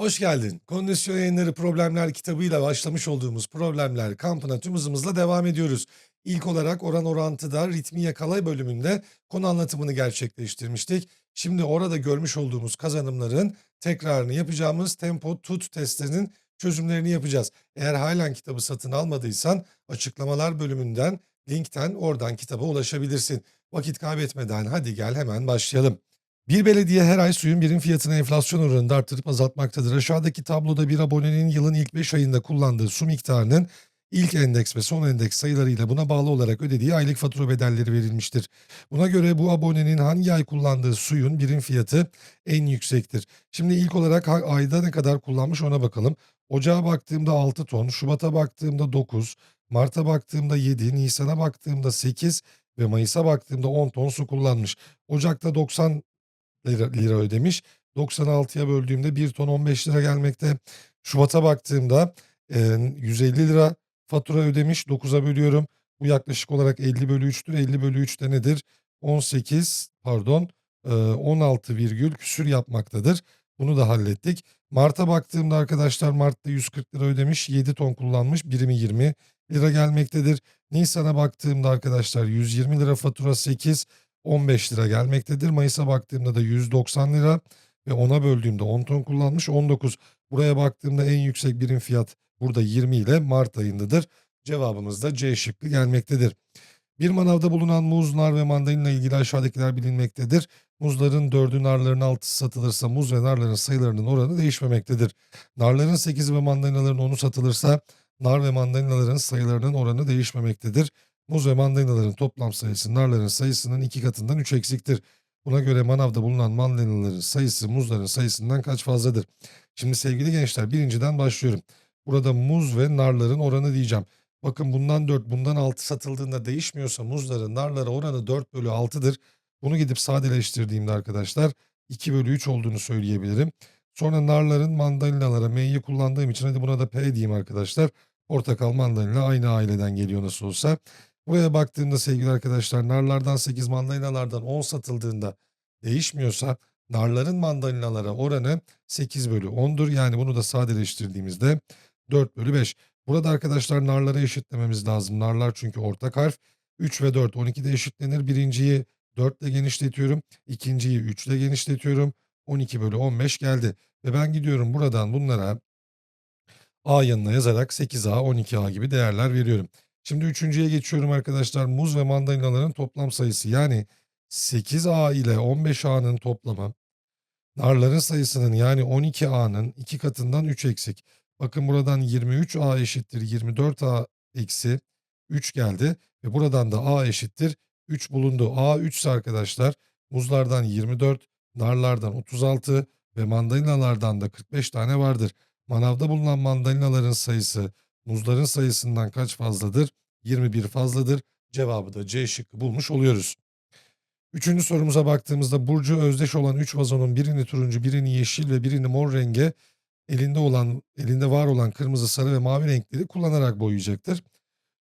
Hoş geldin. Kondisyon Yayınları Problemler kitabıyla başlamış olduğumuz problemler kampına tüm hızımızla devam ediyoruz. İlk olarak oran orantıda ritmi yakala bölümünde konu anlatımını gerçekleştirmiştik. Şimdi orada görmüş olduğumuz kazanımların tekrarını yapacağımız tempo tut testlerinin çözümlerini yapacağız. Eğer halen kitabı satın almadıysan açıklamalar bölümünden linkten oradan kitaba ulaşabilirsin. Vakit kaybetmeden hadi gel hemen başlayalım. Bir belediye her ay suyun birim fiyatını enflasyon oranında arttırıp azaltmaktadır. Aşağıdaki tabloda bir abonenin yılın ilk 5 ayında kullandığı su miktarının ilk endeks ve son endeks sayılarıyla buna bağlı olarak ödediği aylık fatura bedelleri verilmiştir. Buna göre bu abonenin hangi ay kullandığı suyun birim fiyatı en yüksektir? Şimdi ilk olarak ayda ne kadar kullanmış ona bakalım. Ocağa baktığımda 6 ton, Şubat'a baktığımda 9, Mart'a baktığımda 7, Nisan'a baktığımda 8 ve Mayıs'a baktığımda 10 ton su kullanmış. Ocak'ta 90 lira, lira ödemiş. 96'ya böldüğümde 1 ton 15 lira gelmekte. Şubat'a baktığımda e, 150 lira fatura ödemiş. 9'a bölüyorum. Bu yaklaşık olarak 50 bölü 3'tür. 50 bölü 3 de nedir? 18 pardon e, 16 virgül küsür yapmaktadır. Bunu da hallettik. Mart'a baktığımda arkadaşlar Mart'ta 140 lira ödemiş. 7 ton kullanmış. Birimi 20 lira gelmektedir. Nisan'a baktığımda arkadaşlar 120 lira fatura 8 15 lira gelmektedir. Mayıs'a baktığımda da 190 lira ve ona böldüğümde 10 ton kullanmış 19. Buraya baktığımda en yüksek birim fiyat burada 20 ile Mart ayındadır. Cevabımız da C şıkkı gelmektedir. Bir manavda bulunan muz, nar ve mandalina ilgili aşağıdakiler bilinmektedir. Muzların dördü narların altısı satılırsa muz ve narların sayılarının oranı değişmemektedir. Narların 8'i ve mandalinaların 10'u satılırsa nar ve mandalinaların sayılarının oranı değişmemektedir. Muz ve mandalinaların toplam sayısı narların sayısının iki katından 3 eksiktir. Buna göre manavda bulunan mandalinaların sayısı muzların sayısından kaç fazladır? Şimdi sevgili gençler birinciden başlıyorum. Burada muz ve narların oranı diyeceğim. Bakın bundan 4 bundan 6 satıldığında değişmiyorsa muzların narlara oranı 4 bölü 6'dır. Bunu gidip sadeleştirdiğimde arkadaşlar 2 bölü 3 olduğunu söyleyebilirim. Sonra narların mandalinalara M'yi kullandığım için hadi buna da P diyeyim arkadaşlar. Portakal mandalina aynı aileden geliyor nasıl olsa. Buraya baktığımda sevgili arkadaşlar narlardan 8 mandalinalardan 10 satıldığında değişmiyorsa narların mandalinalara oranı 8 bölü 10'dur. Yani bunu da sadeleştirdiğimizde 4 bölü 5. Burada arkadaşlar narları eşitlememiz lazım. Narlar çünkü ortak harf. 3 ve 4 12'de eşitlenir. Birinciyi 4 ile genişletiyorum. İkinciyi 3 ile genişletiyorum. 12 bölü 15 geldi. Ve ben gidiyorum buradan bunlara A yanına yazarak 8A, 12A gibi değerler veriyorum. Şimdi üçüncüye geçiyorum arkadaşlar. Muz ve mandalinaların toplam sayısı yani 8A ile 15A'nın toplamı narların sayısının yani 12A'nın iki katından 3 eksik. Bakın buradan 23A eşittir 24A eksi 3 geldi ve buradan da A eşittir 3 bulundu. A 3 ise arkadaşlar muzlardan 24, narlardan 36 ve mandalinalardan da 45 tane vardır. Manavda bulunan mandalinaların sayısı muzların sayısından kaç fazladır? 21 fazladır. Cevabı da C şıkkı bulmuş oluyoruz. Üçüncü sorumuza baktığımızda Burcu özdeş olan 3 vazonun birini turuncu, birini yeşil ve birini mor renge elinde olan elinde var olan kırmızı, sarı ve mavi renkleri kullanarak boyayacaktır.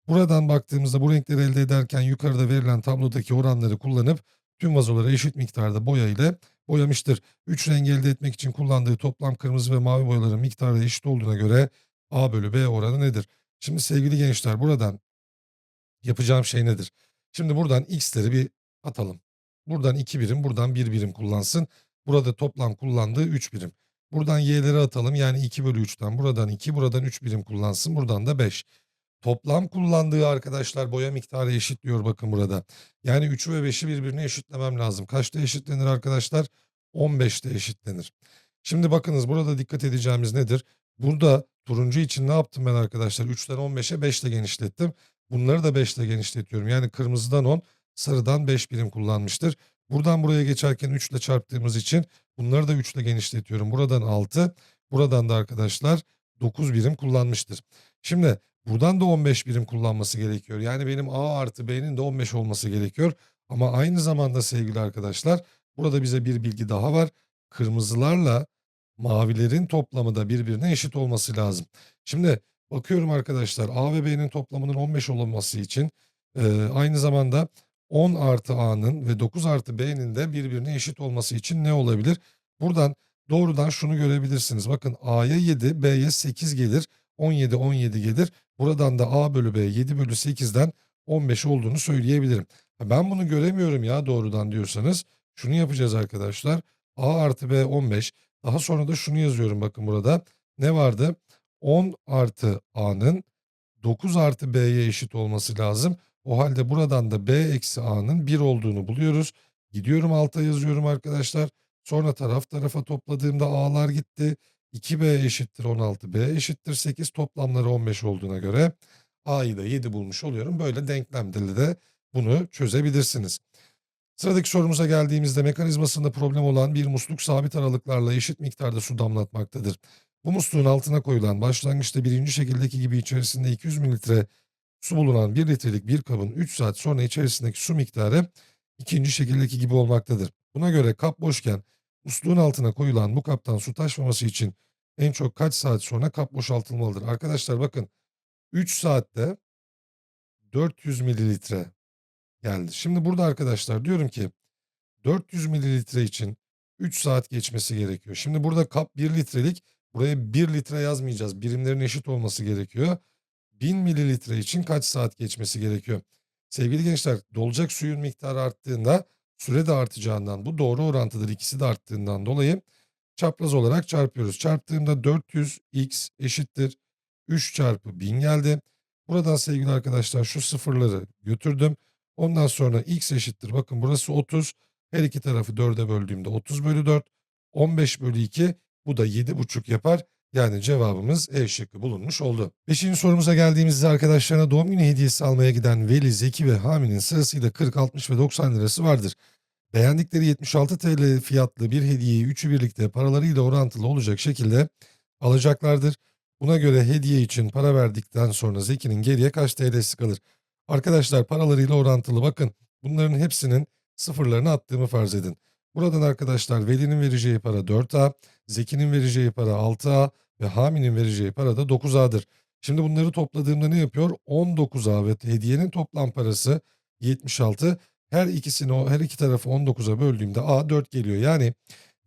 Buradan baktığımızda bu renkleri elde ederken yukarıda verilen tablodaki oranları kullanıp tüm vazoları eşit miktarda boya ile boyamıştır. 3 rengi elde etmek için kullandığı toplam kırmızı ve mavi boyaların miktarı eşit olduğuna göre A bölü B oranı nedir? Şimdi sevgili gençler buradan yapacağım şey nedir? Şimdi buradan x'leri bir atalım. Buradan 2 birim, buradan 1 birim kullansın. Burada toplam kullandığı 3 birim. Buradan y'leri atalım. Yani 2 bölü 3'ten buradan 2, buradan 3 birim kullansın. Buradan da 5. Toplam kullandığı arkadaşlar boya miktarı eşitliyor bakın burada. Yani 3'ü ve 5'i birbirine eşitlemem lazım. Kaçta eşitlenir arkadaşlar? 15'te eşitlenir. Şimdi bakınız burada dikkat edeceğimiz nedir? Burada turuncu için ne yaptım ben arkadaşlar? 3'ten 15'e 5 ile genişlettim. Bunları da 5 ile genişletiyorum. Yani kırmızıdan 10, sarıdan 5 birim kullanmıştır. Buradan buraya geçerken 3 ile çarptığımız için bunları da 3 ile genişletiyorum. Buradan 6, buradan da arkadaşlar 9 birim kullanmıştır. Şimdi buradan da 15 birim kullanması gerekiyor. Yani benim A artı B'nin de 15 olması gerekiyor. Ama aynı zamanda sevgili arkadaşlar burada bize bir bilgi daha var. Kırmızılarla mavilerin toplamı da birbirine eşit olması lazım. Şimdi bakıyorum arkadaşlar A ve B'nin toplamının 15 olması için e, aynı zamanda 10 artı A'nın ve 9 artı B'nin de birbirine eşit olması için ne olabilir? Buradan Doğrudan şunu görebilirsiniz. Bakın A'ya 7, B'ye 8 gelir. 17, 17 gelir. Buradan da A bölü B 7 bölü 8'den 15 olduğunu söyleyebilirim. Ben bunu göremiyorum ya doğrudan diyorsanız şunu yapacağız arkadaşlar. A artı B 15. Daha sonra da şunu yazıyorum bakın burada. Ne vardı? 10 artı A'nın 9 artı B'ye eşit olması lazım. O halde buradan da B eksi A'nın 1 olduğunu buluyoruz. Gidiyorum alta yazıyorum arkadaşlar. Sonra taraf tarafa topladığımda A'lar gitti. 2B eşittir 16, B eşittir 8 toplamları 15 olduğuna göre A'yı da 7 bulmuş oluyorum. Böyle denklemde de bunu çözebilirsiniz. Sıradaki sorumuza geldiğimizde mekanizmasında problem olan bir musluk sabit aralıklarla eşit miktarda su damlatmaktadır. Bu musluğun altına koyulan başlangıçta birinci şekildeki gibi içerisinde 200 mililitre su bulunan 1 litrelik bir kabın 3 saat sonra içerisindeki su miktarı ikinci şekildeki gibi olmaktadır. Buna göre kap boşken musluğun altına koyulan bu kaptan su taşmaması için en çok kaç saat sonra kap boşaltılmalıdır? Arkadaşlar bakın 3 saatte 400 mililitre geldi. Şimdi burada arkadaşlar diyorum ki 400 mililitre için 3 saat geçmesi gerekiyor. Şimdi burada kap 1 litrelik buraya 1 litre yazmayacağız. Birimlerin eşit olması gerekiyor. 1000 mililitre için kaç saat geçmesi gerekiyor? Sevgili gençler dolacak suyun miktarı arttığında süre de artacağından bu doğru orantıdır. İkisi de arttığından dolayı çapraz olarak çarpıyoruz. Çarptığımda 400x eşittir 3 çarpı 1000 geldi. Buradan sevgili arkadaşlar şu sıfırları götürdüm. Ondan sonra x eşittir. Bakın burası 30. Her iki tarafı 4'e böldüğümde 30 bölü 4. 15 bölü 2. Bu da 7,5 yapar. Yani cevabımız E şıkkı bulunmuş oldu. Beşinci sorumuza geldiğimizde arkadaşlarına doğum günü hediyesi almaya giden Veli, Zeki ve Hami'nin sırasıyla 40, 60 ve 90 lirası vardır. Beğendikleri 76 TL fiyatlı bir hediyeyi üçü birlikte paralarıyla orantılı olacak şekilde alacaklardır. Buna göre hediye için para verdikten sonra Zeki'nin geriye kaç TL'si kalır? Arkadaşlar paralarıyla orantılı bakın bunların hepsinin sıfırlarını attığımı farz edin. Buradan arkadaşlar Veli'nin vereceği para 4A, Zeki'nin vereceği para 6A ve Hami'nin vereceği para da 9A'dır. Şimdi bunları topladığımda ne yapıyor? 19A ve hediyenin toplam parası 76. Her ikisini o her iki tarafı 19'a böldüğümde A 4 geliyor. Yani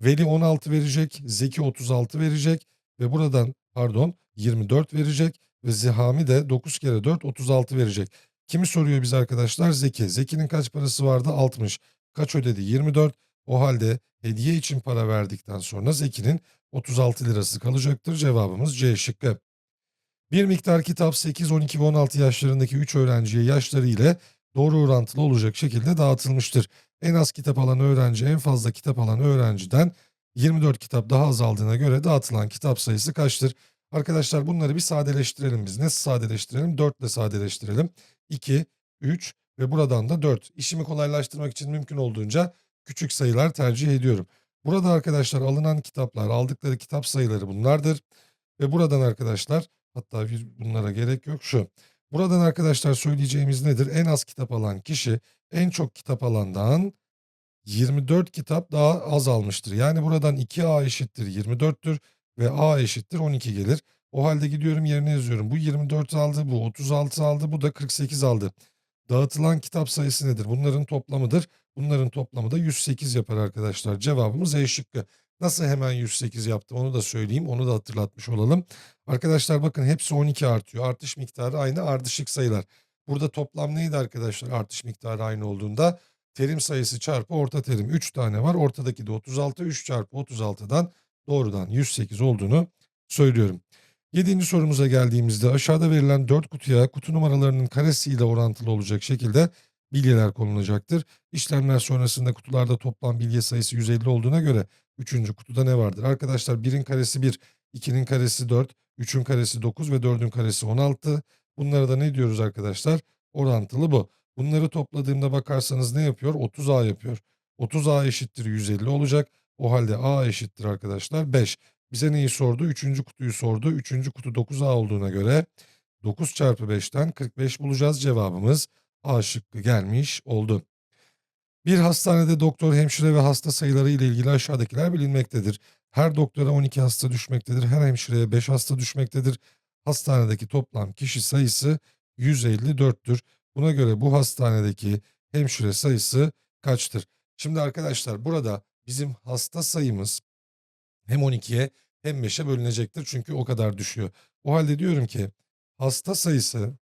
Veli 16 verecek, Zeki 36 verecek ve buradan pardon 24 verecek ve Zihami de 9 kere 4 36 verecek. Kimi soruyor biz arkadaşlar? Zeki. Zeki'nin kaç parası vardı? 60. Kaç ödedi? 24. O halde hediye için para verdikten sonra Zeki'nin 36 lirası kalacaktır. Cevabımız C şıkkı. Bir miktar kitap 8, 12 ve 16 yaşlarındaki 3 öğrenciye yaşları ile doğru orantılı olacak şekilde dağıtılmıştır. En az kitap alan öğrenci en fazla kitap alan öğrenciden 24 kitap daha az aldığına göre dağıtılan kitap sayısı kaçtır? Arkadaşlar bunları bir sadeleştirelim biz. Nasıl sadeleştirelim? 4 ile sadeleştirelim. 2, 3 ve buradan da 4. İşimi kolaylaştırmak için mümkün olduğunca küçük sayılar tercih ediyorum. Burada arkadaşlar alınan kitaplar, aldıkları kitap sayıları bunlardır. Ve buradan arkadaşlar hatta bunlara gerek yok şu. Buradan arkadaşlar söyleyeceğimiz nedir? En az kitap alan kişi en çok kitap alandan 24 kitap daha az almıştır. Yani buradan 2A eşittir 24'tür ve A eşittir 12 gelir. O halde gidiyorum yerine yazıyorum. Bu 24 aldı, bu 36 aldı, bu da 48 aldı. Dağıtılan kitap sayısı nedir? Bunların toplamıdır. Bunların toplamı da 108 yapar arkadaşlar. Cevabımız E şıkkı. Nasıl hemen 108 yaptım onu da söyleyeyim. Onu da hatırlatmış olalım. Arkadaşlar bakın hepsi 12 artıyor. Artış miktarı aynı ardışık sayılar. Burada toplam neydi arkadaşlar artış miktarı aynı olduğunda? Terim sayısı çarpı orta terim 3 tane var. Ortadaki de 36. 3 çarpı 36'dan doğrudan 108 olduğunu söylüyorum. Yedinci sorumuza geldiğimizde aşağıda verilen 4 kutuya kutu numaralarının karesiyle orantılı olacak şekilde bilgiler konulacaktır. İşlemler sonrasında kutularda toplam bilgi sayısı 150 olduğuna göre 3. kutuda ne vardır? Arkadaşlar 1'in karesi 1, 2'nin karesi 4, 3'ün karesi 9 ve 4'ün karesi 16. Bunlara da ne diyoruz arkadaşlar? Orantılı bu. Bunları topladığımda bakarsanız ne yapıyor? 30A yapıyor. 30A eşittir 150 olacak. O halde A eşittir arkadaşlar 5. Bize neyi sordu? Üçüncü kutuyu sordu. Üçüncü kutu 9A olduğuna göre 9 çarpı 5'ten 45 bulacağız. Cevabımız A şıkkı gelmiş oldu. Bir hastanede doktor, hemşire ve hasta sayıları ile ilgili aşağıdakiler bilinmektedir. Her doktora 12 hasta düşmektedir. Her hemşireye 5 hasta düşmektedir. Hastanedeki toplam kişi sayısı 154'tür. Buna göre bu hastanedeki hemşire sayısı kaçtır? Şimdi arkadaşlar burada bizim hasta sayımız hem 12'ye hem 5'e bölünecektir çünkü o kadar düşüyor. O halde diyorum ki hasta sayısı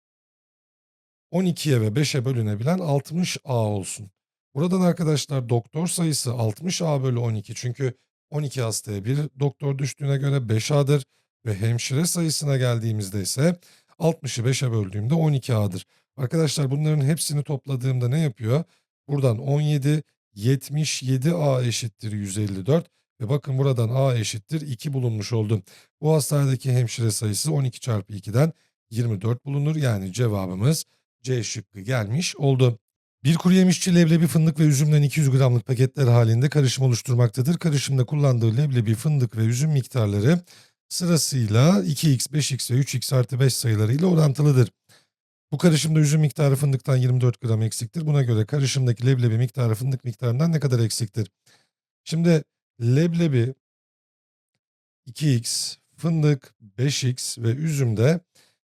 12'ye ve 5'e bölünebilen 60A olsun. Buradan arkadaşlar doktor sayısı 60A bölü 12 çünkü 12 hastaya bir doktor düştüğüne göre 5A'dır ve hemşire sayısına geldiğimizde ise 60'ı 5'e böldüğümde 12A'dır. Arkadaşlar bunların hepsini topladığımda ne yapıyor? Buradan 17, 77A eşittir 154 ve bakın buradan A eşittir 2 bulunmuş oldu. Bu hastanedeki hemşire sayısı 12 çarpı 2'den 24 bulunur. Yani cevabımız C şıkkı gelmiş oldu. Bir kuru yemişçi leblebi fındık ve üzümden 200 gramlık paketler halinde karışım oluşturmaktadır. Karışımda kullandığı leblebi, fındık ve üzüm miktarları sırasıyla 2x, 5x ve 3x artı 5 sayılarıyla orantılıdır. Bu karışımda üzüm miktarı fındıktan 24 gram eksiktir. Buna göre karışımdaki leblebi miktarı fındık miktarından ne kadar eksiktir? Şimdi leblebi 2x, fındık 5x ve üzüm de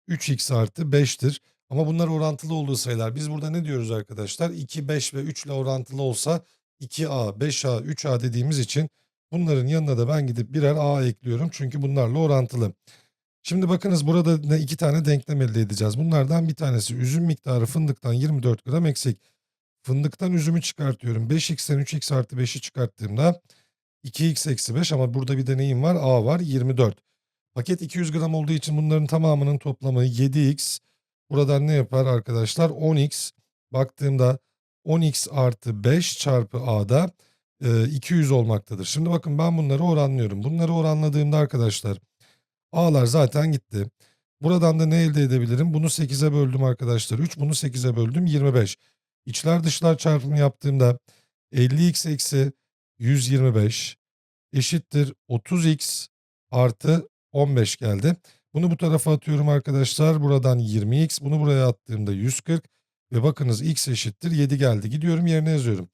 3x artı 5'tir. Ama bunlar orantılı olduğu sayılar. Biz burada ne diyoruz arkadaşlar? 2, 5 ve 3 ile orantılı olsa 2a, 5a, 3a dediğimiz için bunların yanına da ben gidip birer a ekliyorum. Çünkü bunlarla orantılı. Şimdi bakınız burada iki tane denklem elde edeceğiz. Bunlardan bir tanesi üzüm miktarı fındıktan 24 gram eksik. Fındıktan üzümü çıkartıyorum. 5x'ten 3x artı 5'i çıkarttığımda 2x eksi 5 ama burada bir deneyim var. A var 24. Paket 200 gram olduğu için bunların tamamının toplamı 7x. Buradan ne yapar arkadaşlar? 10x. Baktığımda 10x artı 5 çarpı A'da e, 200 olmaktadır. Şimdi bakın ben bunları oranlıyorum. Bunları oranladığımda arkadaşlar A'lar zaten gitti. Buradan da ne elde edebilirim? Bunu 8'e böldüm arkadaşlar. 3 bunu 8'e böldüm 25. İçler dışlar çarpımı yaptığımda 50x eksi 125 eşittir 30x artı 15 geldi. Bunu bu tarafa atıyorum arkadaşlar. Buradan 20x. Bunu buraya attığımda 140. Ve bakınız x eşittir 7 geldi. Gidiyorum yerine yazıyorum.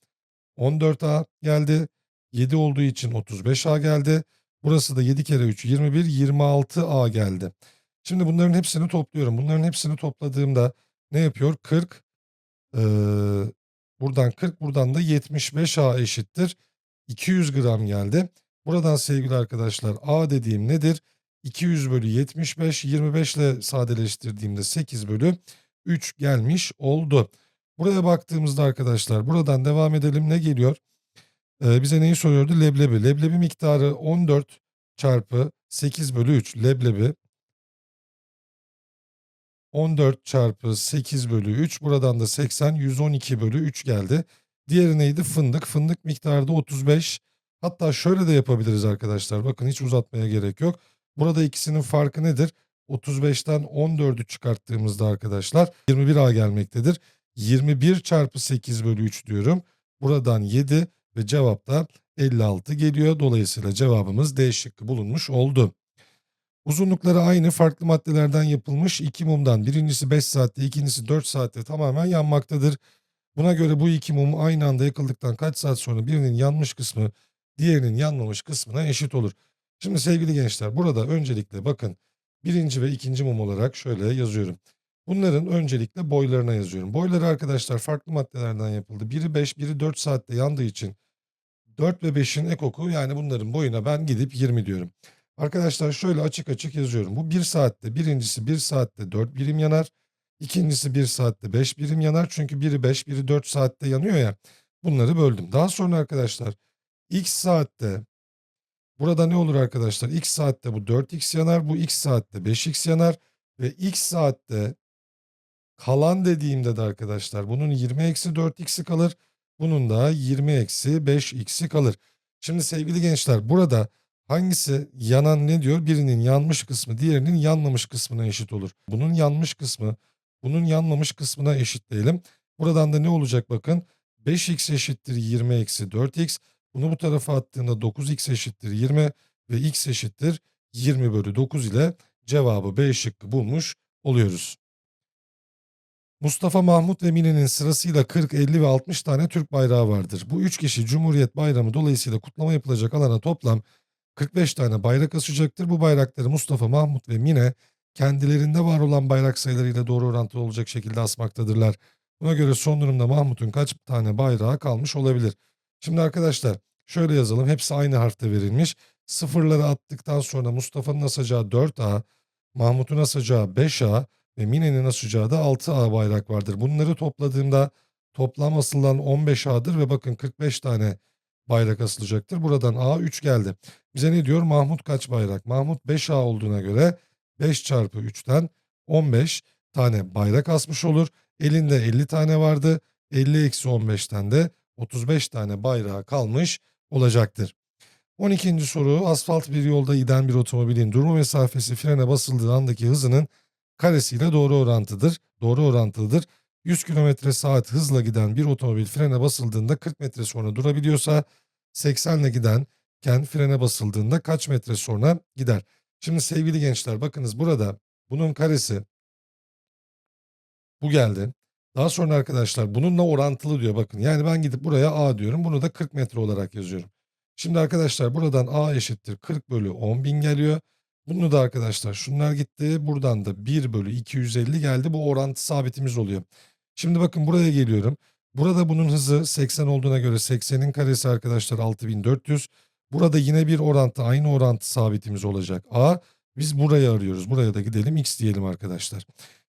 14a geldi. 7 olduğu için 35a geldi. Burası da 7 kere 3 21 26a geldi. Şimdi bunların hepsini topluyorum. Bunların hepsini topladığımda ne yapıyor? 40 ee, buradan 40 buradan da 75a eşittir. 200 gram geldi. Buradan sevgili arkadaşlar a dediğim nedir? 200 bölü 75 25 ile sadeleştirdiğimde 8 bölü 3 gelmiş oldu. Buraya baktığımızda arkadaşlar buradan devam edelim ne geliyor? Ee, bize neyi soruyordu? Leblebi. Leblebi miktarı 14 çarpı 8 bölü 3. Leblebi 14 çarpı 8 bölü 3. Buradan da 80 112 bölü 3 geldi. Diğeri neydi? Fındık. Fındık miktarı da 35. Hatta şöyle de yapabiliriz arkadaşlar. Bakın hiç uzatmaya gerek yok. Burada ikisinin farkı nedir? 35'ten 14'ü çıkarttığımızda arkadaşlar 21A gelmektedir. 21 çarpı 8 bölü 3 diyorum. Buradan 7 ve cevap da 56 geliyor. Dolayısıyla cevabımız D şıkkı bulunmuş oldu. Uzunlukları aynı farklı maddelerden yapılmış iki mumdan birincisi 5 saatte ikincisi 4 saatte tamamen yanmaktadır. Buna göre bu iki mum aynı anda yakıldıktan kaç saat sonra birinin yanmış kısmı diğerinin yanmamış kısmına eşit olur. Şimdi sevgili gençler burada öncelikle bakın birinci ve ikinci mum olarak şöyle yazıyorum. Bunların öncelikle boylarına yazıyorum. Boyları arkadaşlar farklı maddelerden yapıldı. Biri 5, biri 4 saatte yandığı için 4 ve 5'in ekoku yani bunların boyuna ben gidip 20 diyorum. Arkadaşlar şöyle açık açık yazıyorum. Bu 1 saatte birincisi 1 saatte 4 birim yanar. İkincisi 1 saatte 5 birim yanar. Çünkü biri 5 biri 4 saatte yanıyor ya. Bunları böldüm. Daha sonra arkadaşlar x saatte burada ne olur arkadaşlar? x saatte bu 4x yanar. Bu x saatte 5x yanar. Ve x saatte kalan dediğimde de arkadaşlar bunun 20 eksi 4x'i kalır. Bunun da 20 eksi 5x'i kalır. Şimdi sevgili gençler burada hangisi yanan ne diyor? Birinin yanmış kısmı diğerinin yanmamış kısmına eşit olur. Bunun yanmış kısmı bunun yanmamış kısmına eşitleyelim. Buradan da ne olacak bakın. 5x eşittir 20 eksi 4x. Bunu bu tarafa attığında 9x eşittir 20 ve x eşittir 20 bölü 9 ile cevabı B şıkkı bulmuş oluyoruz. Mustafa Mahmut ve Mine'nin sırasıyla 40, 50 ve 60 tane Türk bayrağı vardır. Bu üç kişi Cumhuriyet Bayramı dolayısıyla kutlama yapılacak alana toplam 45 tane bayrak asacaktır. Bu bayrakları Mustafa Mahmut ve Mine kendilerinde var olan bayrak sayılarıyla doğru orantılı olacak şekilde asmaktadırlar. Buna göre son durumda Mahmut'un kaç tane bayrağı kalmış olabilir? Şimdi arkadaşlar şöyle yazalım. Hepsi aynı harfte verilmiş. Sıfırları attıktan sonra Mustafa'nın asacağı 4A, Mahmut'un asacağı 5A ve Mine'nin asacağı da 6A bayrak vardır. Bunları topladığımda toplam asılan 15A'dır ve bakın 45 tane bayrak asılacaktır. Buradan A 3 geldi. Bize ne diyor? Mahmut kaç bayrak? Mahmut 5A olduğuna göre 5 çarpı 3'ten 15 tane bayrak asmış olur. Elinde 50 tane vardı. 50 eksi 15'ten de 35 tane bayrağı kalmış olacaktır. 12. soru asfalt bir yolda giden bir otomobilin durma mesafesi frene basıldığı andaki hızının karesiyle doğru orantıdır. Doğru orantılıdır. 100 km saat hızla giden bir otomobil frene basıldığında 40 metre sonra durabiliyorsa 80 ile gidenken frene basıldığında kaç metre sonra gider? Şimdi sevgili gençler bakınız burada bunun karesi bu geldi. Daha sonra arkadaşlar bununla orantılı diyor bakın. Yani ben gidip buraya A diyorum. Bunu da 40 metre olarak yazıyorum. Şimdi arkadaşlar buradan A eşittir 40 bölü 10 bin geliyor. Bunu da arkadaşlar şunlar gitti. Buradan da 1 bölü 250 geldi. Bu orantı sabitimiz oluyor. Şimdi bakın buraya geliyorum. Burada bunun hızı 80 olduğuna göre 80'in karesi arkadaşlar 6400. Burada yine bir orantı aynı orantı sabitimiz olacak. A biz burayı arıyoruz. Buraya da gidelim x diyelim arkadaşlar.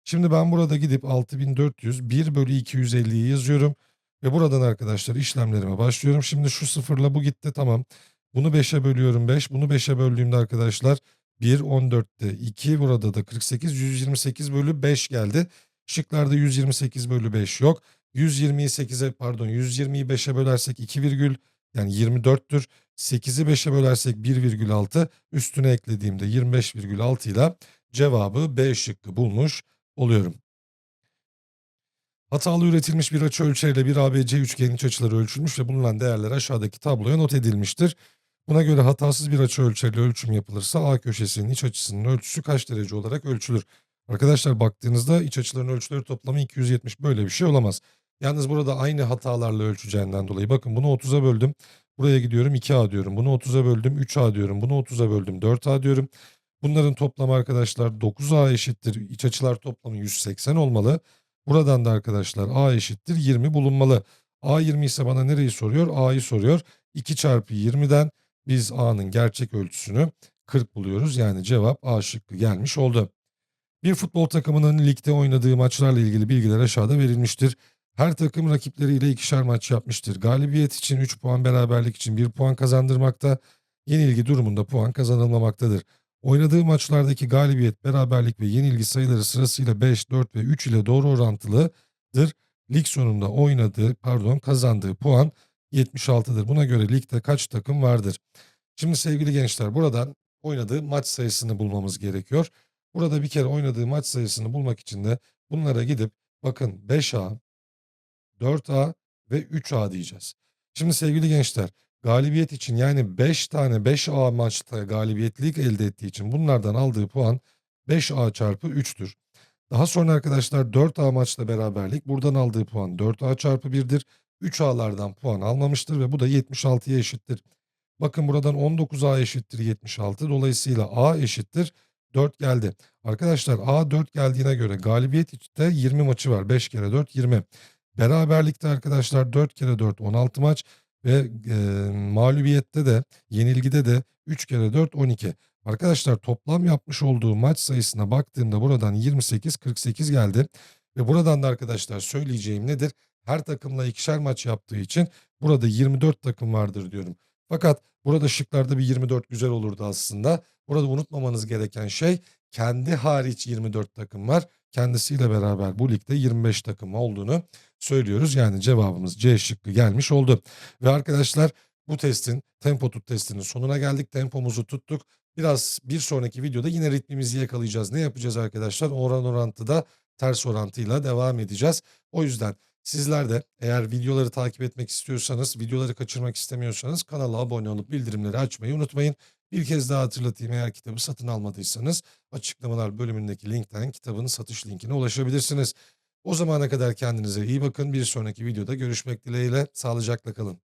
Şimdi ben burada gidip 6400 1 bölü 250'yi yazıyorum. Ve buradan arkadaşlar işlemlerime başlıyorum. Şimdi şu sıfırla bu gitti tamam. Bunu 5'e bölüyorum 5. Bunu 5'e böldüğümde arkadaşlar 1, 14'te 2. Burada da 48, 128 bölü 5 geldi. Şıklarda 128 bölü 5 yok. 120'yi 8'e pardon 120'yi 5'e bölersek 2 virgül yani 24'tür. 8'i 5'e bölersek 1,6 üstüne eklediğimde 25,6 ile cevabı B şıkkı bulmuş oluyorum. Hatalı üretilmiş bir açı ölçeriyle bir ABC üçgenin iç açıları ölçülmüş ve bulunan değerler aşağıdaki tabloya not edilmiştir. Buna göre hatasız bir açı ölçeriyle ölçüm yapılırsa A köşesinin iç açısının ölçüsü kaç derece olarak ölçülür? Arkadaşlar baktığınızda iç açıların ölçüleri toplamı 270 böyle bir şey olamaz. Yalnız burada aynı hatalarla ölçeceğinden dolayı bakın bunu 30'a böldüm. Buraya gidiyorum 2A diyorum. Bunu 30'a böldüm 3A diyorum. Bunu 30'a böldüm 4A diyorum. Bunların toplamı arkadaşlar 9A eşittir. İç açılar toplamı 180 olmalı. Buradan da arkadaşlar A eşittir 20 bulunmalı. A 20 ise bana nereyi soruyor? A'yı soruyor. 2 çarpı 20'den biz A'nın gerçek ölçüsünü 40 buluyoruz. Yani cevap A şıkkı gelmiş oldu. Bir futbol takımının ligde oynadığı maçlarla ilgili bilgiler aşağıda verilmiştir. Her takım rakipleriyle ikişer maç yapmıştır. Galibiyet için 3 puan, beraberlik için 1 puan kazandırmakta, yenilgi durumunda puan kazanılmamaktadır. Oynadığı maçlardaki galibiyet, beraberlik ve yenilgi sayıları sırasıyla 5, 4 ve 3 ile doğru orantılıdır. Lig sonunda oynadığı, pardon kazandığı puan 76'dır. Buna göre ligde kaç takım vardır? Şimdi sevgili gençler buradan oynadığı maç sayısını bulmamız gerekiyor. Burada bir kere oynadığı maç sayısını bulmak için de bunlara gidip bakın 5A, 4A ve 3A diyeceğiz. Şimdi sevgili gençler galibiyet için yani 5 tane 5A maçta galibiyetlik elde ettiği için bunlardan aldığı puan 5A çarpı 3'tür. Daha sonra arkadaşlar 4A maçta beraberlik buradan aldığı puan 4A çarpı 1'dir. 3A'lardan puan almamıştır ve bu da 76'ya eşittir. Bakın buradan 19A eşittir 76 dolayısıyla A eşittir 4 geldi. Arkadaşlar A 4 geldiğine göre galibiyet işte 20 maçı var. 5 kere 4 20. Beraberlikte arkadaşlar 4 kere 4 16 maç ve e, mağlubiyette de yenilgide de 3 kere 4 12. Arkadaşlar toplam yapmış olduğu maç sayısına baktığımda buradan 28 48 geldi. Ve buradan da arkadaşlar söyleyeceğim nedir? Her takımla ikişer maç yaptığı için burada 24 takım vardır diyorum. Fakat burada şıklarda bir 24 güzel olurdu aslında. Burada unutmamanız gereken şey kendi hariç 24 takım var. Kendisiyle beraber bu ligde 25 takım olduğunu söylüyoruz. Yani cevabımız C şıkkı gelmiş oldu. Ve arkadaşlar bu testin tempo tut testinin sonuna geldik. Tempomuzu tuttuk. Biraz bir sonraki videoda yine ritmimizi yakalayacağız. Ne yapacağız arkadaşlar? Oran orantıda ters orantıyla devam edeceğiz. O yüzden sizler de eğer videoları takip etmek istiyorsanız, videoları kaçırmak istemiyorsanız kanala abone olup bildirimleri açmayı unutmayın. Bir kez daha hatırlatayım eğer kitabı satın almadıysanız açıklamalar bölümündeki linkten kitabın satış linkine ulaşabilirsiniz. O zamana kadar kendinize iyi bakın. Bir sonraki videoda görüşmek dileğiyle. Sağlıcakla kalın.